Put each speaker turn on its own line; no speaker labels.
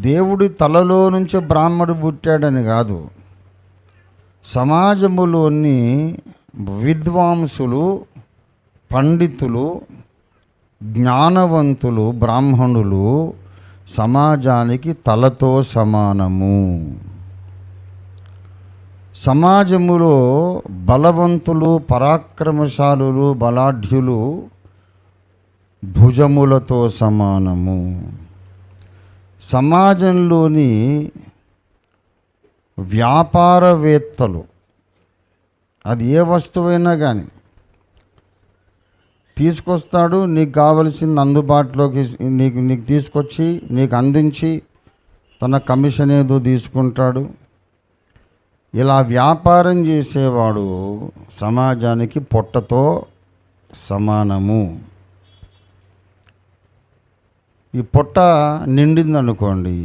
దేవుడి తలలో నుంచి బ్రాహ్మడు పుట్టాడని కాదు. సమాజములోని విద్వాంసులు పండితులు జ్ఞానవంతులు బ్రాహ్మణులు సమాజానికి తలతో సమానము. సమాజములో బలవంతులు పరాక్రమశాలులు బలాఢ్యులు భుజములతో సమానము. సమాజంలోని వ్యాపారవేత్తలు అది ఏ వస్తువైనా కానీ తీసుకొస్తాడు నీకు కావలసింది అందుబాటులోకి నీకు నీకు తీసుకొచ్చి నీకు అందించి తన కమిషన్ ఏదో తీసుకుంటాడు. ఇలా వ్యాపారం చేసేవాడు సమాజానికి పొట్టతో సమానము. ఈ పొట్ట నిండిందనుకోండి